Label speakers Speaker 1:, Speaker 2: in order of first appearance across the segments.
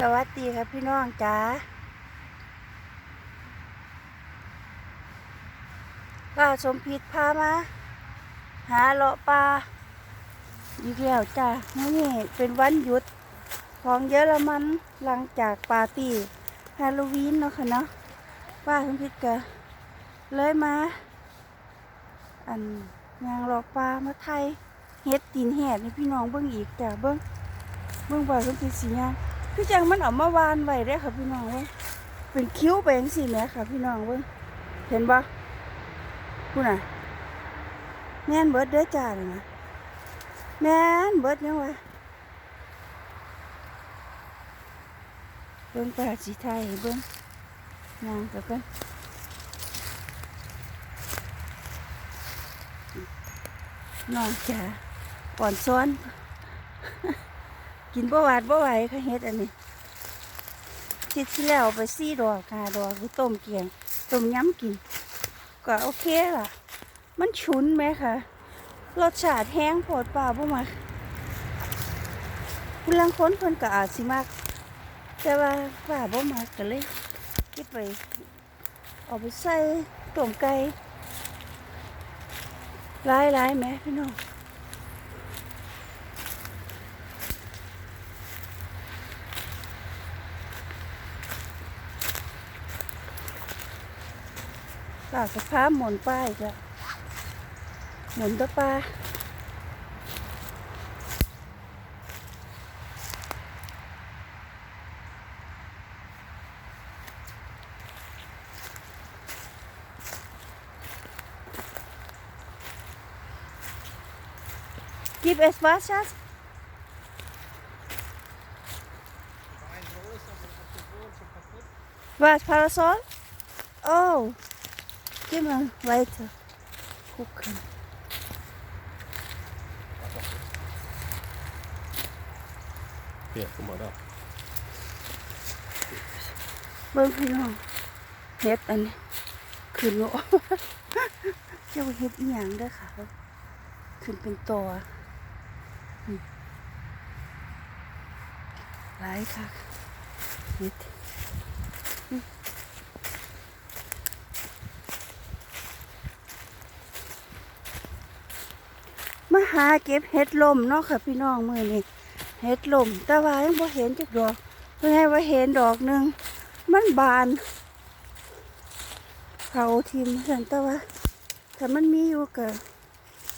Speaker 1: สวัสดีครับพี่น้องจ๋าป้าสมพิษพามา หาเลาะปลาอีกแล้วจ้านี้เป็นวันหยุด ของเยอรมันหลังจากปาร์ตี้ฮาโลวีนเนาะค่ะเนาะป้าสมพิษก็เลยมา อันยางหลอกปลามาไทยเฮ็ดตีนแหดให้พี่น้องเบิ่งอีกจ้าเบิ่งเบิ่งป้าสมพิษสิยาง พี่จังมันเออกมาวานไว้ได้ค่ะพี่น้องเว้ยเป็นคิ้วไปจังสี่แม่ค่ะ พี่น้องเว้ยเห็นปะพูน่ะแม่นเบิร์ดเด้อจ้าเลยนะแม่นเบิร์ดยังวะเบิ้งปลาสีไทยเบิ้งนางกับกันน้องจ๋าอ่อนซ้อน กินบ่หวาดบ่ไหวค่ะเฮ็ดอันนี้ทิศที่แล้วเอาไปซี่ดอกหาดอกไปต้มเกียงต้มยำกิน ก็โอเคล่ะ มันฉุนไหมคะรสชาติแห้งโผดปล่าบ่มาคุณลังค้นเพิ่นก็อาจสิมาก แต่ว่าว่าบ่มากก็เลยเก็บไปเอาไปใส่ต้มไก่หลายๆแหมพี่น้อง ปากกระพ้าหมุนป้ายจ้ะหมุนตะปลากิบเอสวาชัส Was Parasol? Oh, gib mal weiter. Gucken.
Speaker 2: Hier, guck mal da.
Speaker 1: เบิ่งพี่น้องเฮ็ดอันนี้ขึ้นโลเจ้าเฮ็ดอีหยังเด้อค่ะเบิ่งขึ้นเป็นตัวนี่หลายค่ะเฮ็ด มาหาเก็บเห็ดลมเนาะค่ะพี่น้องมือนี้เห็ดลมแต่ว่ายังบ่เห็นจักดอกเพิ่นให้ว่าเห็นดอกหนึ่งมันบานเขาทิมเห็นแต่ว่าถ้ามันมีอยู่ก็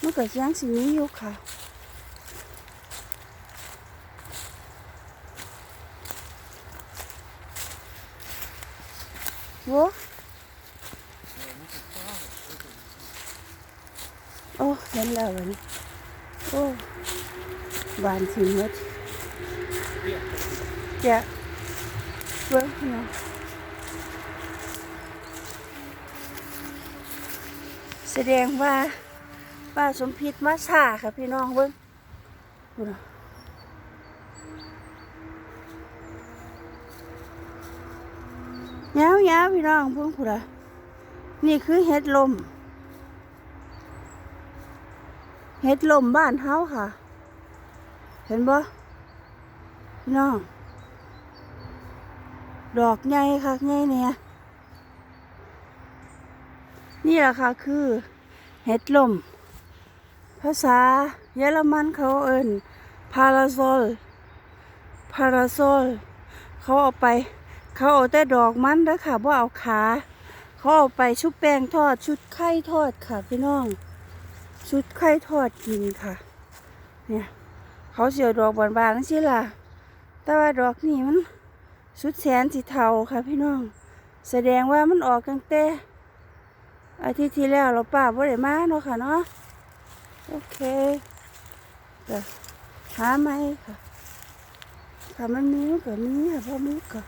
Speaker 1: มันก็ยังสิมีอยู่ค่ะว้โอ้เห็นแล้ววันนี้ โอ้บานสิหมดจะเบิ่งพี่น้องแสดงว่าป้าสมพิษมาซาค่ะพี่น้องเบิ่งดูนะยาวยาวๆพี่น้องเบิ่งผู้ละนี่คือเห็ดลม เห็ดลมบ้านเฮาค่ะ เห็นบ่พี่น้อง ดอกใหญ่ค่ะใหญ่เนี่ยนี่แหละค่ะคือเห็ดลม ภาษาเยอรมันเขาเอิ้นพาราโซลพาราโซลเขาเอาไป เขาเอาแต่ดอกมันเด้อค่ะว่าเอาขา เขาเอาไปชุบแป้งทอดชุดไข่ทอดค่ะพี่น้อง ชุดไข่ทอดกินค่ะ เนี่ย เขาเสียวดอกบานๆนั่นสิล่ะ แต่ว่าดอกนี่มันสุดแสนสีเทาค่ะพี่น้อง แสดงว่ามันออกตั้งแต่อาทิตย์ที่แล้วเราป่าบ่ได้มาเนาะค่ะเนาะ โอเคก็หาไหมค่ะ ถ้ามันมีก็มีค่ะพอมีก็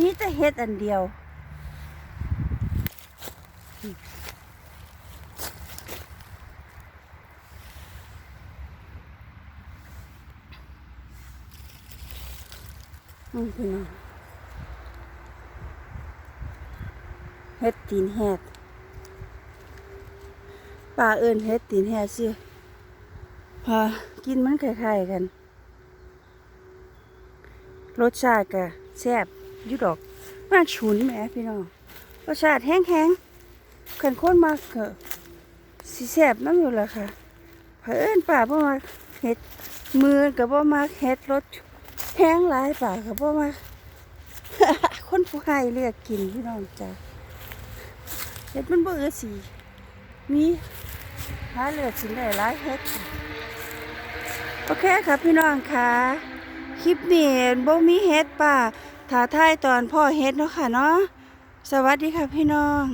Speaker 1: มีแต่เฮ็ดอันเดียว อืมพี่น้องเฮ็ดตีนแฮดป่าเอิ้นเฮ็ดตีนแฮดซิพอกินมันคล้ายๆกัน รสชาติก็แซ่บ ยู่ดอกมันฉุนแหมพี่น้องรสชาติแห้งๆคันคนมากก็สิแซ่บน้ำอยู่ละค่ะเผอิญป่าบ่มักเฮ็ดมือก็บ่มักเฮ็ดรสแห้งหลายป่าก็บ่มักคนผู้ให้เลือกกินพี่น้องจ้ะเฮ็ดมันบ่เอือสีมีหาเลือกสิได้หลายเฮ็ดโอเคค่ะพี่น้องค่ะคลิปนี้บ่มีเฮ็ดป่า ถ่าท้ายตอนพ่อเฮ็ดเนาะค่ะเนาะสวัสดีค่ะพี่น้อง